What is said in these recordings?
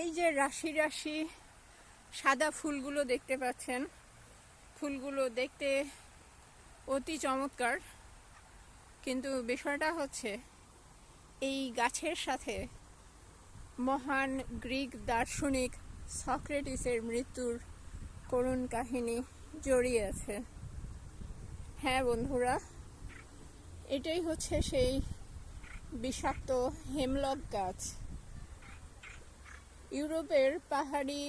এই যে রাশি রাশি সাদা ফুলগুলো দেখতে পাচ্ছেন। ফুলগুলো দেখতে অতি চমৎকার। কিন্তু বিষয়টা হচ্ছে, এই গাছের সাথে মহান গ্রিক দার্শনিক সক্রেটিসের মৃত্যুর করুণ কাহিনী জড়িয়ে আছে। হ্যাঁ বন্ধুরা, এটাই হচ্ছে সেই বিষাক্ত হেমলক গাছ। ইউরোপের পাহাড়ি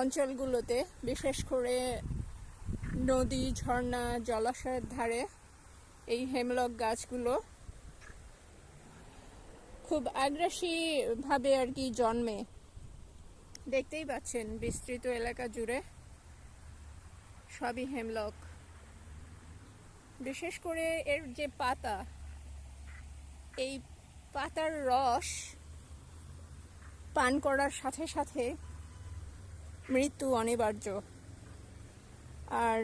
অঞ্চলগুলোতে, বিশেষ করে নদী, ঝর্ণা, জলাশয়ের ধারে এই হেমলক গাছগুলো খুব আগ্রাসীভাবে আর কি জন্মে। দেখতেই পাচ্ছেন, বিস্তৃত এলাকা জুড়ে সবই হেমলক। বিশেষ করে এর যে পাতা, এই পাতার রস পান করার সাথে সাথে মৃত্যু অনিবার্য। আর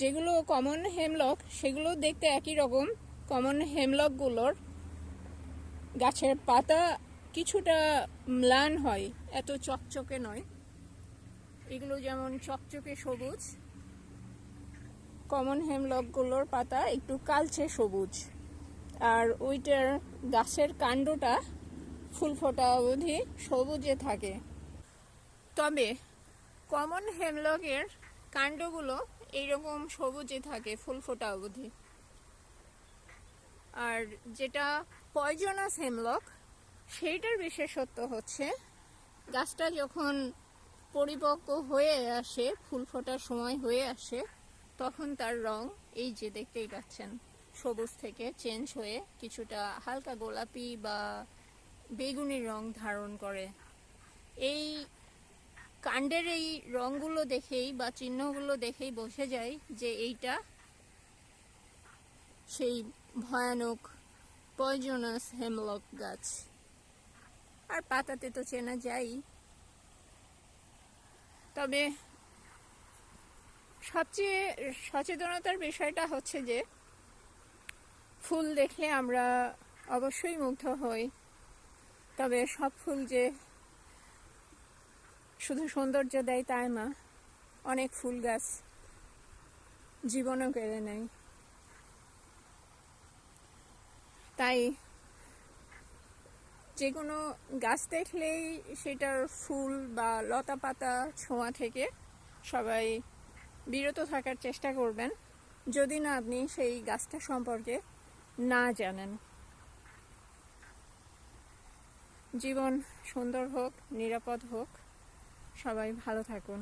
যেগুলো কমন হেমলক সেগুলো দেখতে একই রকম কমন হেমলকগুলোর গাছের পাতা কিছুটা ম্লান হয়, এত চকচকে নয়। এগুলো যেমন চকচকে সবুজ কমন হেমলকগুলোর পাতা একটু কালচে সবুজ। আর ওইটার গাছের কাণ্ডটা ফুল ফোটা অবধি সবুজে থাকে। তবে কমন হেমলকের কাণ্ডগুলো এইরকম সবুজে থাকে ফুল ফোটা অবধি। আর যেটা পয়জনাস হেমলক, সেইটার বিশেষত্ব হচ্ছে গাছটা যখন পরিপক্ক হয়ে আসে, ফুল ফোটার সময় হয়ে আসে, তখন তার রং এই যে দেখতেই পাচ্ছেন, সবুজ থেকে চেঞ্জ হয়ে কিছুটা হালকা গোলাপি বা বেগুনি রং ধারণ করে। এই কাণ্ডের এই রংগুলো দেখেই বা চিহ্নগুলো দেখেই বোঝা যায় যে এইটা সেই ভয়ানক পয়জনাস হেমলক গাছ। আর পাতাতে তো চেনা যাই তবে সবচেয়ে সচেতনতার বিষয়টা হচ্ছে যে, ফুল দেখলে আমরা অবশ্যই মুগ্ধ হই। তবে সব ফুল যে শুধু সৌন্দর্য দেয় তাই না, অনেক ফুল গাছ জীবনও কেড়ে নেয়। তাই যে কোনো গাছ দেখলেই সেটার ফুল বা লতা পাতা ছোঁয়া থেকে সবাই বিরত থাকার চেষ্টা করবেন, যদি না আপনি সেই গাছটা সম্পর্কে না জানেন। জীবন সুন্দর হোক নিরাপদ হোক। সবাই ভালো থাকুন।